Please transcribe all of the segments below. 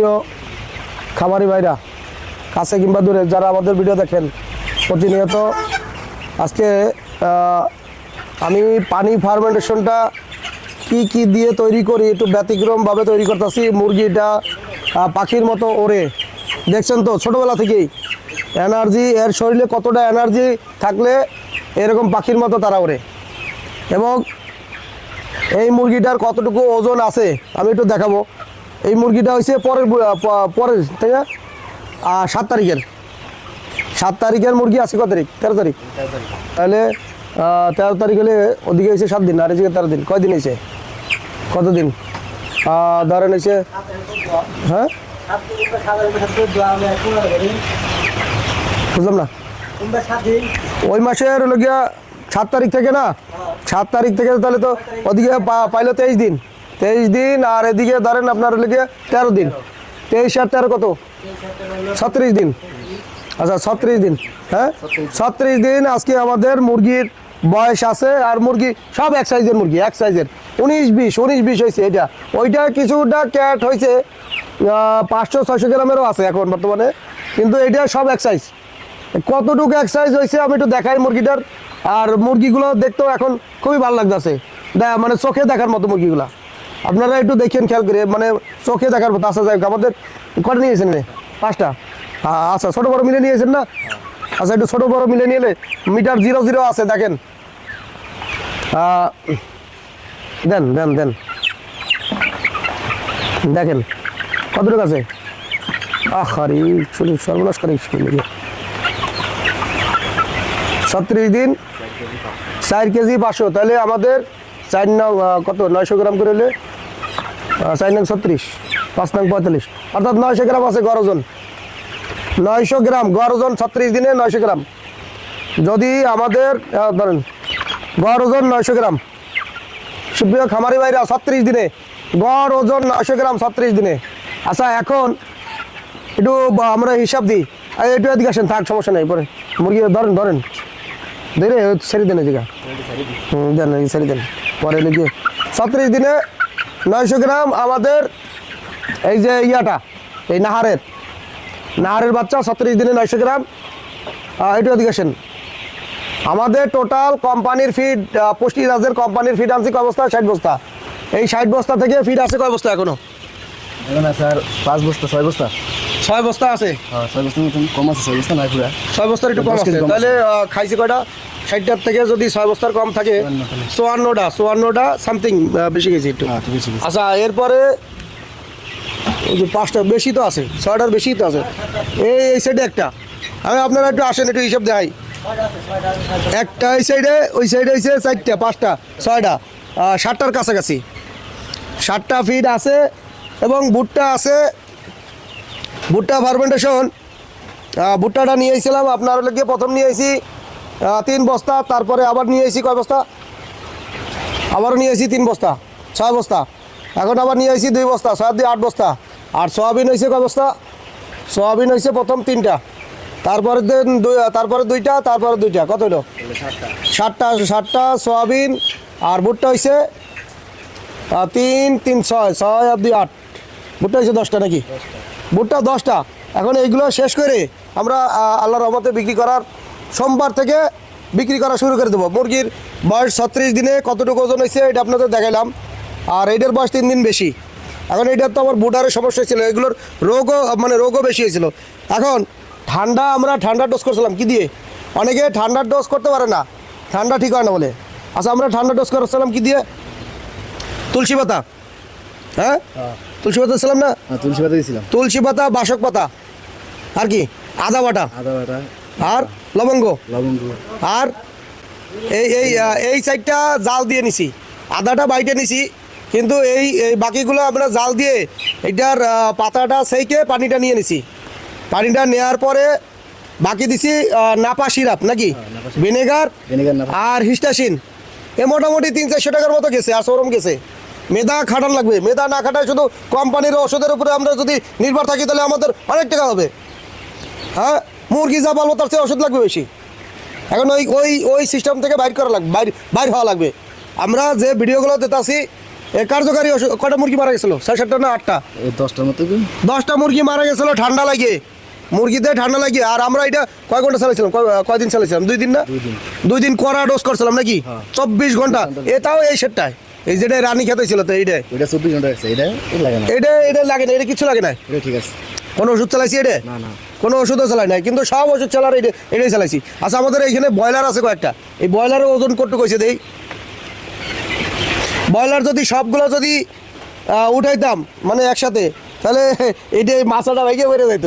প্রিয় খামারি ভাইরা, কাছে কিংবা দূরে যারা আমাদের ভিডিও দেখেন, প্রতিনিয়ত আজকে আমি পানি ফার্মেন্টেশনটা কি কি দিয়ে তৈরি করি একটু ব্যতিক্রমভাবে তৈরি করতেছি। মুরগিটা পাখির মতো ওড়ে। দেখছেন তো, ছোটোবেলা থেকেই এনার্জি এর শরীরে কতটা এনার্জি থাকলে এরকম পাখির মতো তারা ওড়ে। এবং এই মুরগিটার কতটুকু ওজন আছে, আমি একটু দেখাবো। এই মুরগিটা হয়েছে পরের পরের, তাই না? সাত তারিখের। সাত তারিখের মুরগি আছে কত তারিখ? তেরো তারিখ। তাহলে তেরো তারিখ হলে ওদিকে হয়েছে সাত দিন, আর এদিকে তেরো দিন। কয়দিন হয়েছে কতদিন ধরেন হয়েছে হ্যাঁ? বুঝলাম না। ওই মাসের হলো গিয়া সাত তারিখ থেকে না? সাত তারিখ থেকে তাহলে তো ওদিকে পাইলো তেইশ দিন। তেইশ দিন, আর এদিকে ধরেন আপনার গিয়ে তেরো দিন। তেইশ আর তেরো কত? ছত্রিশ দিন। আচ্ছা ছত্রিশ দিন হ্যাঁ? ছত্রিশ দিন আজকে আমাদের মুরগির বয়স আছে, আর মুরগি সব এক সাইজের মুরগি, এক সাইজের উনিশ বিশ উনিশ বিশ হয়েছে এটা। ওইটা কিছুটা ক্যাট হয়েছে পাঁচশো, ছয়শো গ্রামেরও আছে এখন বর্তমানে। কিন্তু এটা সব এক সাইজ কতটুকু এক্সারসাইজ হয়েছে আমি একটু দেখাই মুরগিটার। আর মুরগিগুলো দেখতেও এখন খুবই ভালো লাগতেছে। মানে চোখে দেখার মতো মুরগিগুলা। আপনারা একটু দেখেন খেয়াল করে মানে চোখে দেখার মতো আসা যায় আমাদের কটা নিয়েছেন পাঁচটা? আচ্ছা ছোটো বড় মিলে নিয়েছেন না? আচ্ছা একটু ছোটো বড় মিলে নিলে মিটার জিরো জিরো আছে, দেখেন। দেন দেন দেন। দেখেন, কতটুকু আছে? আহ আরে চুরি সর্বনাশ করে ছত্রিশ দিন, চার কেজি পাঁচশো। তাহলে আমাদের চার নং কত? নয়শো গ্রাম করে চার নং ছত্রিশ পাঁচ নং পঁয়তাল্লিশ। অর্থাৎ নয়শো গ্রাম আছে গড় ওজন নয়শো গ্রাম গড় ওজন ছত্রিশ দিনে নয়শো গ্রাম। যদি আমাদের ধরেন গড় ওজন নয়শো গ্রাম। সুপ্রিয় খামারি ভাইরা ছত্রিশ দিনে গড় ওজন নয়শো গ্রাম ছত্রিশ দিনে। আচ্ছা এখন একটু আমরা হিসাব দিই। একটু এদিকে আসেন থাক সমস্যা নেই পরে। মুরগি ধরেন ধরেন। ধরে ছেড়ে দেন এদিকে। হুম দেন ছেড়ে দেন। পরে লিখে ছত্রিশ দিনে নয়শো গ্রাম আমাদের এই যে ইয়াটা এই নাহারের। নাহারের বাচ্চা ছত্রিশ দিনে নয়শো গ্রাম। এদিকে আসেন। আমাদের টোটাল কোম্পানির ফিড পুষ্টি রাজের কোম্পানির ফিড আনছি কয় বস্তা? ষাট বস্তা। এই ষাট বস্তা থেকে ফিড আছে কয় বস্তা এখনও? স্যার পাঁচ বস্তা ছয় বস্তা। ছয় বস্তা আছে? হ্যাঁ ছয় বস্তা কম আছে ছয় বস্তা নাই পুরা। ছয় একটু কম আছে। তাহলে খাইছে কয়টা? ষাটটার থেকে যদি ছয় বস্তার কম থাকে চুয়ান্নটা চুয়ান্নটা সামথিং বেশি গেছে একটু। আছে আচ্ছা এরপরে পাঁচটা বেশি তো আছে ছয়টার বেশি তো আছে। এই এই সাইডে একটা। আমি আপনারা একটু আসেন একটু হিসাব দেখাই। একটা এই সাইডে ওই সাইডে হয়েছে চারটা পাঁচটা ছয়টা ষাটটার কাছাকাছি। ষাটটা ফিট আছে এবং ভুট্টা আছে। ভুট্টা ফার্মেন্টেশন ভুট্টাটা নিয়ে এসেছিলাম আপনার গিয়ে প্রথম নিয়ে এসেছি তিন বস্তা তারপরে আবার নিয়ে এসেছি কয় বস্তা? আবারও নিয়ে এসেছি তিন বস্তা ছয় বস্তা। এখন আবার নিয়ে এসেছি দুই বস্তা ছয় দিয়ে আট বস্তা। আর সোয়াবিন হয়েছে কয় বস্তা? সোয়াবিন হয়েছে প্রথম তিনটা। তারপরে দিন দুই তারপরে দুইটা তারপরে দুইটা। কত হলো ষাটটা ষাটটা সয়াবিন আর ভুট্টা হয়েছে তিন তিন ছয় ছয় আর দুই আট। ভুট্টা হয়েছে দশটা নাকি? ভুট্টা দশটা। এখন এইগুলো শেষ করে আমরা আহ, আল্লাহর রহমতে বিক্রি করার সোমবার থেকে বিক্রি করা শুরু করে দেবো। মুরগির বয়স ছত্রিশ দিনে কতটুকু ওজন হয়েছে এটা আপনাদের দেখাইলাম। আর এইটার বয়স তিন দিন বেশি। এখন এইটার তো আমার বুটারের সমস্যা ছিল এগুলোর রোগও মানে রোগও বেশি হয়েছিল। এখন ঠান্ডা আমরা ঠান্ডা ডোজ করছিলাম কি দিয়ে? অনেকে ঠান্ডার ডোজ করতে পারে না ঠান্ডা ঠিক হয় না বলে। আচ্ছা আমরা ঠান্ডা ডোজ করছিলাম কি দিয়ে? তুলসী পাতা। হ্যাঁ? তুলসী পাতা ছিলাম না? হ্যাঁ তুলসী পাতা দিয়েছিলাম তুলসী পাতা বাসক পাতা। আর কি? আদা বাটা। আদা বাটা। আর লবঙ্গ? লবঙ্গ। আর এই এই এই সাইডটা জাল দিয়ে নিছি। আদাটা বাইটে নিছি। কিন্তু এই এই বাকিগুলো আমরা জাল দিয়ে এইটার আহ, পাতাটা সেইকে পানিটা নিয়ে নিছি। পানিটা নেওয়ার পরে বাকি দিছি নাপা সিরাপ নাকি? ভিনেগার ভিনেগার আর হিস্টাসিন। এ মোটামুটি তিন চারশো টাকার মতো গেছে আর সরম গেছে। মেধা খাটান লাগবে। মেধা না খাটায় শুধু কোম্পানির ওষুধের উপরে আমরা যদি নির্ভর থাকি তাহলে আমাদের অনেক টাকা হবে। হ্যাঁ? মুরগি যা পালবো তার চেয়ে ওষুধ লাগবে বেশি। এখন ওই ওই ওই সিস্টেম থেকে বাইর করা লাগবে বাইর বাইর হওয়া লাগবে। আমরা যে ভিডিওগুলো দিতেছি এ কার্যকারী কটা মুরগি মারা গেছিল? ছয় সাতটা না আটটা? দশটার মতো দশটা মুরগি মারা গেছিল ঠান্ডা লাগে মুরগিতে ঠান্ডা লাগে আর আমরা এটা কয় ঘণ্টা চালাইছিলাম? কয়দিন চালাইছিলাম? দুই দিন না? দুই দিন। কড়া ডোজ করছিলাম নাকি? হ্যাঁ। চব্বিশ ঘণ্টা। এটাও এই সেটটায় এই যেটা রানী খেতে ছিল তো এইটাই ওইটা চব্বিশ ঘণ্টা এটা এটা লাগে না। এটা এটা লাগে না। এটা কিছু লাগে না। ঠিক আছে। কোনো ওষুধ চালাইছি এটা না না। কোনো ওষুধও চালাই নাই কিন্তু সব ওষুধ চালার এটাই চালাইছি। আচ্ছা আমাদের এইখানে ব্রয়লার আছে কয়েকটা। এই ব্রয়লারের ওজন করতে কইছে দেই? ব্রয়লার যদি সবগুলো যদি উঠাইতাম মানে একসাথে তাহলে এইটা এই মাছাটা ভেঙে পড়ে যাইত।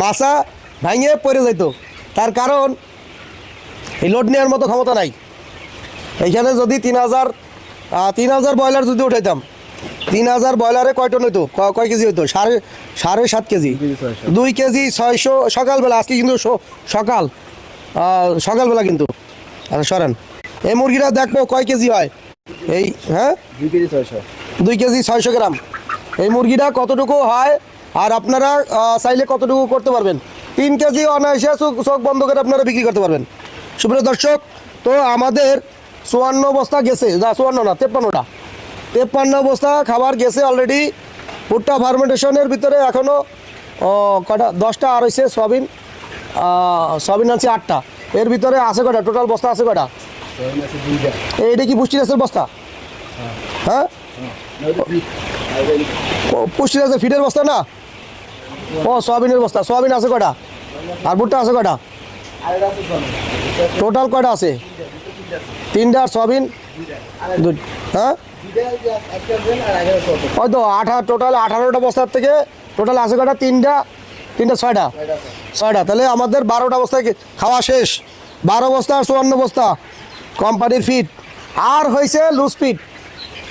মাছা ভাঙে পড়ে যাইত। তার কারণ এই লোড নেওয়ার মতো ক্ষমতা নাই। এইখানে যদি তিন হাজার তিন হাজার ব্রয়লার যদি উঠাইতাম তিন হাজার ব্রয়লারে কয় টন হইতো? কয় কেজি হইতো? সাড়ে সাড়ে সাত কেজি। দুই কেজি ছয়শো সকালবেলা আজকে কিন্তু সকাল। সকালবেলা কিন্তু। আচ্ছা সরেন। এই মুরগিটা দেখব কয় কেজি হয়? এই হ্যাঁ? দুই কেজি ছয়শো। দুই কেজি ছয়শো গ্রাম। এই মুরগিটা কতটুকু হয়? আর আপনারা চাইলে কতটুকু করতে পারবেন? তিন কেজি অনায়াসে চোখ চোখ বন্ধ করে আপনারা বিক্রি করতে পারবেন। সুপ্রিয় দর্শক তো আমাদের চুয়ান্ন বস্তা গেছে। না চুয়ান্ন না তেপ্পান্নটা। তেপ্পান্ন বস্তা খাবার গেছে অলরেডি ভুট্টা ফার্মেন্টেশনের ভিতরে এখনও কটা দশটা আর হয়েছে সয়াবিন আহ, সয়াবিন আছে আটটা। এর ভিতরে আছে কটা? টোটাল বস্তা আছে কটা? এইটা কি পুষ্টি গাছের বস্তা? হ্যাঁ। পুষ্টি আছে ফিডের বস্তা না? ও সয়াবিনের বস্তা। সয়াবিন আছে কটা? আর ভুট্টা আছে কটা? টোটাল কটা আছে? তিনটা আর সয়াবিন দুই- হ্যাঁ? তো আঠা টোটাল আঠারোটা বস্তার থেকে টোটাল আছে কটা তিনটা? তিনটা, ছয়টা? ছয়টা। তাহলে আমাদের বারোটা বস্তা কি- খাওয়া শেষ। বারো বস্তা আর চুয়ান্ন বস্তা কোম্পানির ফিট আর হয়েছে লুজ ফিট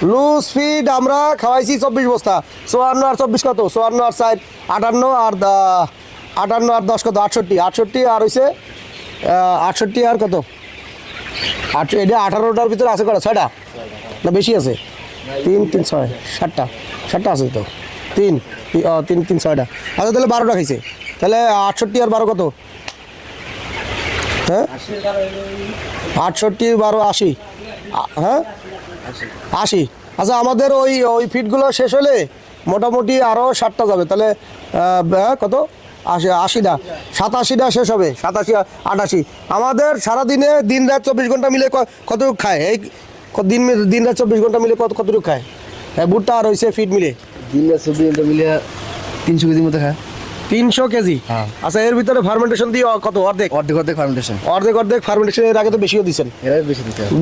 লুজ ফিট আমরা খাওয়াইছি চব্বিশ বস্তা। চুয়ান্ন আর চব্বিশ কত? চুয়ান্ন আর সাইড আটান্ন আর আটান্ন আর দশ কত? আটষট্টি। আটষট্টি আর হয়েছে আটষট্টি আর কত? আট এটা আঠারোটার ভিতরে আছে কটা? ছয়টা? না বেশি আছে? তিন তিন ছয় সাতটা। সাতটা আছে তো? তিন তিন তিন ছয়টা। আচ্ছা তাহলে বারোটা খাইছে। তাহলে আটষট্টি আর বারো কত? হ্যাঁ? আটষট্টি বারো আশি। হ্যাঁ? আশি। আচ্ছা আমাদের ওই ওই ফিটগুলো শেষ হলে মোটামুটি আরও ষাটটা যাবে। তাহলে আহ, কত? আশি আশিটা সাতাশিটা শেষ হবে সাতাশি আটাশি। আমাদের সারাদিনে দিন রাত চব্বিশ ঘণ্টা মিলে কতটুকু খায়? এই দিন দিন রাত চব্বিশ ঘণ্টা মিলে কত কতটুকু খায়? হ্যাঁ ভুট্টা আর হয়েছে ফিট মিলে। দিন রাত চব্বিশ ঘণ্টা মিলিয়ে তিনশো কেজির মতো খায়। তিনশো কেজি? হ্যাঁ। আচ্ছা এর ভিতরে ফার্মেন্টেশন দিয়ে কত? অর্ধেক? অর্ধেক অর্ধেক ফার্মেন্টেশন অর্ধেক অর্ধেক ফার্মেন্টেশন এর আগে তো বেশিও দিচ্ছেন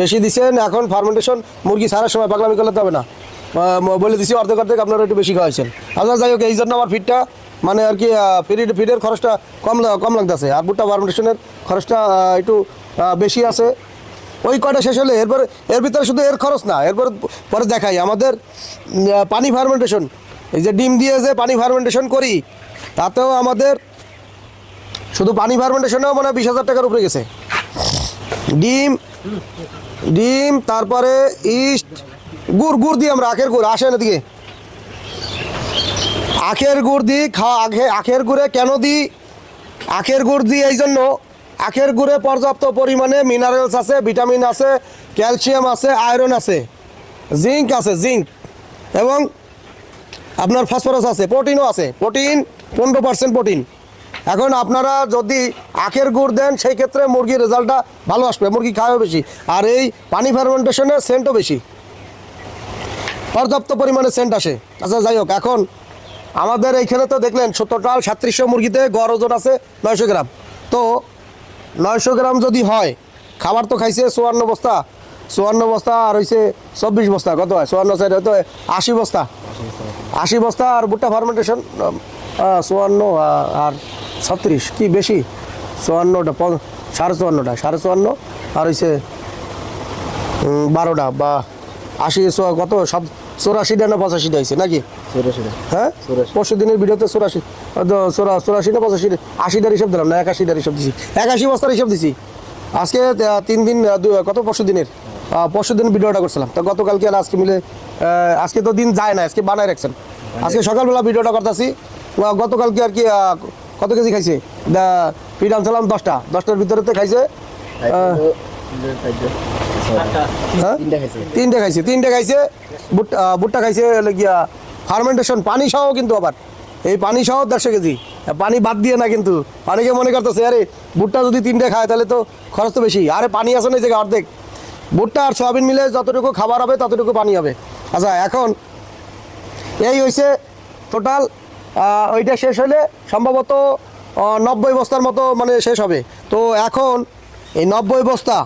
বেশি দিছেন এখন ফার্মেন্টেশন মুরগি ছাড়ার সময় পাগলামি করলে তো হবে না। বলে দিছি অর্ধেক অর্ধেক আপনারা একটু বেশি খাওয়াইছেন। আচ্ছা যাই হোক এই জন্য আমার ফিটটা মানে আর কি ফিড ফিডের খরচটা কম কম লাগতেছে। আর ভুট্টা ফার্মেন্টেশনের খরচটা একটু বেশি আছে। ওই কয়টা শেষ হলে এরপর, এর ভিতরে শুধু এর খরচ না, এরপর পরে দেখাই। আমাদের পানি ফার্মেন্টেশন এই যে ডিম দিয়ে যে পানি ফার্মেন্টেশন করি, তাতেও আমাদের শুধু পানি ফার্মেন্টেশনেও মানে বিশ হাজার টাকার উপরে গেছে। ডিম ডিম, তারপরে ইস্ট, গুড় গুড় দিয়ে আমরা আখের গুড়, আসেন এদিকে। আখের গুড় দিই খাওয়া আখে, আখের গুড়ে কেন দিই আখের গুড় দিই এই জন্য। আখের গুড়ে পর্যাপ্ত পরিমাণে মিনারেলস আছে ভিটামিন আছে ক্যালসিয়াম আছে আয়রন আছে। জিঙ্ক আছে জিঙ্ক এবং আপনার ফসফরাস আছে প্রোটিনও আছে। প্রোটিন পনেরো পার্সেন্ট প্রোটিন এখন আপনারা যদি আখের গুড় দেন, সেই ক্ষেত্রে মুরগির রেজাল্টটা ভালো আসবে, মুরগি খাওয়া বেশি। আর এই পানি ফার্মেন্টেশনের সেন্টও বেশি। পর্যাপ্ত পরিমাণে সেন্ট আসে। আচ্ছা যাই হোক, এখন আমাদের এইখানে তো দেখলেন টোটাল সাতত্রিশশো মুরগিতে গড় ওজন আছে নয়শো গ্রাম। তো নয়শো গ্রাম যদি হয় খাবার তো খাইছে চুয়ান্ন বস্তা। চুয়ান্ন বস্তা আর হয়েছে চব্বিশ বস্তা, কত হয়? চুয়ান্ন সাইড হয়তো আশি বস্তা। আশি বস্তা আর ভুট্টা ফার্মেন্টেশন চুয়ান্ন আর ছত্রিশ, কি বেশি? চুয়ান্নটা সাড়ে চুয়ান্নটা, সাড়ে চুয়ান্ন আর হয়েছে বারোটা বা আশি কত, সব চৌরাশিটা না পঁচাশিটা হয়েছে নাকি? হ্যাঁ। পরশু দিনের ভিডিওতে চৌরাশি। চৌরাশি না পঁচাশি আশিটার হিসাব দিলাম না একাশিটার হিসাব দিছি। একাশি বস্তার হিসাব দিছি। আজকে তিন দিন কত পরশু দিনের? পরশু দিন ভিডিওটা করছিলাম। তো গতকালকে আর আজকে মিলে আজকে তো দিন যায় না আজকে বানায় রাখছেন। আজকে সকালবেলা ভিডিওটা করতেছি। গতকালকে আর কি কত কেজি খাইছে? ফিড আনছিলাম দশটা। দশটার ভিতরে খাইছে। হ্যাঁ? তিনটা খাইছে। তিনটে খাইছে ভুট্টা খাইছে গিয়া ফার্মেন্টেশন পানি সহ কিন্তু আবার। এই পানি সহ দেড়শো কেজি। পানি বাদ দিয়ে না কিন্তু। পানিকে মনে করতেছে আরে ভুট্টা যদি তিনটে খায় তাহলে তো খরচ তো বেশি। আরে পানি আছে না এই জায়গায় অর্ধেক। ভুট্টা আর সয়াবিন মিলে যতটুকু খাবার হবে ততটুকু পানি হবে। আচ্ছা এখন এই হয়েছে টোটাল ওইটা শেষ হলে সম্ভবত নব্বই বস্তার মতো মানে শেষ হবে। তো এখন এই নব্বই বস্তা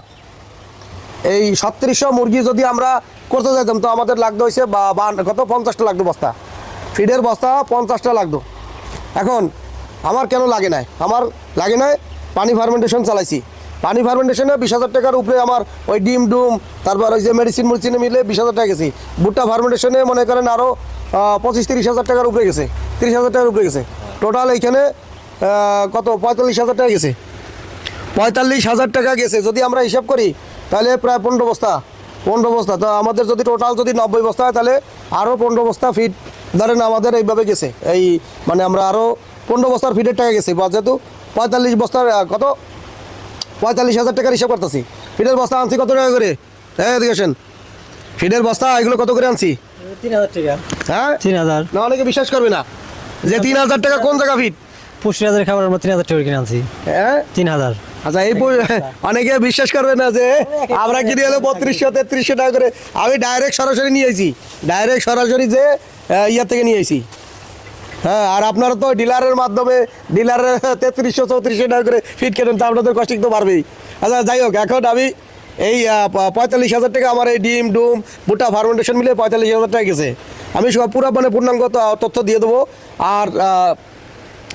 এই সত্রিশশো মুরগি যদি আমরা করতে যাইতাম তো আমাদের লাগতো হয়েছে বা কত? পঞ্চাশটা লাগতো বস্তা। ফিডের বস্তা পঞ্চাশটা লাগতো। এখন আমার কেন লাগে নাই? আমার লাগে নাই পানি ফার্মেন্টেশন চালাইছি। পানি ফার্মেন্টেশনে বিশ হাজার টাকার উপরে আমার ওই ডিম, ডুম, তারপর ওই যে মেডিসিন মেডিসিনে মিলে বিশ হাজার টাকা গেছি। ভুট্টা ফার্মেন্টেশনে মনে করেন আরও পঁচিশ তিরিশ হাজার টাকার উপরে গেছে। তিরিশ হাজার টাকার উপরে গেছে। টোটাল এইখানে কত? পঁয়তাল্লিশ হাজার টাকা গেছে। পঁয়তাল্লিশ হাজার টাকা গেছে। যদি আমরা হিসাব করি তাহলে প্রায় পনেরো বস্তা পনেরো বস্তা। তো আমাদের যদি টোটাল যদি নব্বই বস্তা হয় তাহলে আরও পনেরো বস্তা ফিট ধরেন আমাদের এইভাবে গেছে। এই মানে আমরা আরও পনেরো বস্তার ফিটের টাকা গেছে। বা যেহেতু পঁয়তাল্লিশ বস্তার কত? পঁয়তাল্লিশ হাজার টাকার হিসাব করতেছি। ফিটের বস্তা আনছি কত টাকা করে? হ্যাঁ এদিকে আসেন। ফিটের বস্তা এগুলো কত করে আনছি? তিন হাজার টাকা। হ্যাঁ? তিন হাজার। না অনেকে বিশ্বাস করবে না। যে তিন হাজার টাকা কোন জায়গা ফিট পঁচিশ হাজার খাবার আমরা তিন হাজার টাকা কিনে আনছি। হ্যাঁ? তিন হাজার। আচ্ছা এই অনেকে বিশ্বাস করবে না যে আমরা কিনে হলো বত্রিশশো তেত্রিশশো টাকা করে। আমি ডাইরেক্ট সরাসরি নিয়েছি ডাইরেক্ট সরাসরি যে আহ, ইয়া থেকে নিয়েছি হ্যাঁ আর আপনারা তো ডিলারের মাধ্যমে ডিলারের তেত্রিশশো চৌত্রিশশো টাকা করে ফিট কেনেন তা আপনাদের কষ্ট তো পারবেই আচ্ছা যাই হোক এখন আমি এই পঁয়তাল্লিশ হাজার টাকা আমার এই ডিম ডুম ভুট্টা ফার্মেন্টেশন মিলে পঁয়তাল্লিশ হাজার টাকা গেছে। আমি সব পুরো মানে পূর্ণাঙ্গ তথ্য দিয়ে দেবো। আর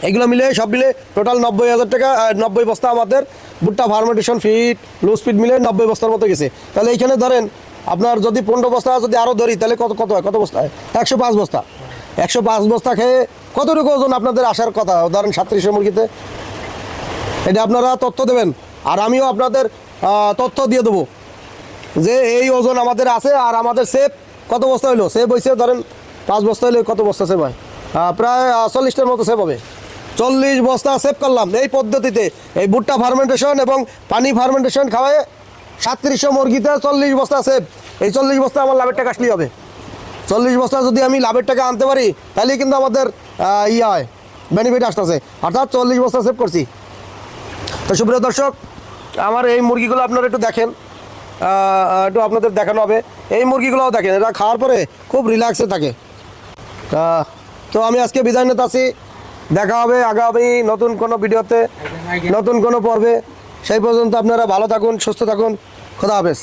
এগুলো মিলে সব মিলে টোটাল নব্বই হাজার টাকা নব্বই বস্তা আমাদের। ভুট্টা ফার্মেন্টেশন ফিট লো স্পিড মিলে নব্বই বস্তার মতো গেছে। তাহলে এইখানে ধরেন, আপনার যদি পনেরো বস্তা যদি আরও ধরি, তাহলে কত কত হয়? কত বস্তা হয়? একশো পাঁচ বস্তা। একশো পাঁচ বস্তা খেয়ে কতটুকু ওজন আপনাদের আসার কথা? ধরেন সাতত্রিশশো মুরগিতে। এটা আপনারা তথ্য দেবেন। আর আমিও আপনাদের তথ্য দিয়ে দেবো যে এই ওজন আমাদের আছে আর আমাদের সেফ কত বস্তা হইল সেফ হয়েছে ধরেন পাঁচ বস্তা হইলে কত বস্তা সেভ হয়? প্রায় চল্লিশটার মতো সেভ হবে। চল্লিশ বস্তা সেভ করলাম। এই পদ্ধতিতে এই ভুট্টা ফার্মেন্টেশন এবং পানি ফার্মেন্টেশন খাওয়ায় সাতত্রিশশো মুরগিতে চল্লিশ বস্তা সেভ। এই চল্লিশ বস্তা আমার লাভের টাকা আসলেই হবে। চল্লিশ বস্তা যদি আমি লাভের টাকা আনতে পারি তাহলে কিন্তু আমাদের ইয়ে হয় বেনিফিট আসতেছে। অর্থাৎ চল্লিশ বস্তা সেভ করছি। তো সুপ্রিয় দর্শক, আমার এই মুরগিগুলো আপনারা একটু দেখেন। একটু আপনাদের দেখানো হবে। এই মুরগিগুলোও দেখেন, এরা খাওয়ার পরে খুব রিল্যাক্সে থাকে। তো আমি আজকে বিদায় নিতে আছি দেখা হবে আগামী নতুন কোনো ভিডিওতে, নতুন কোনো পর্বে। সেই পর্যন্ত আপনারা ভালো থাকুন, সুস্থ থাকুন। খোদা হাফেজ।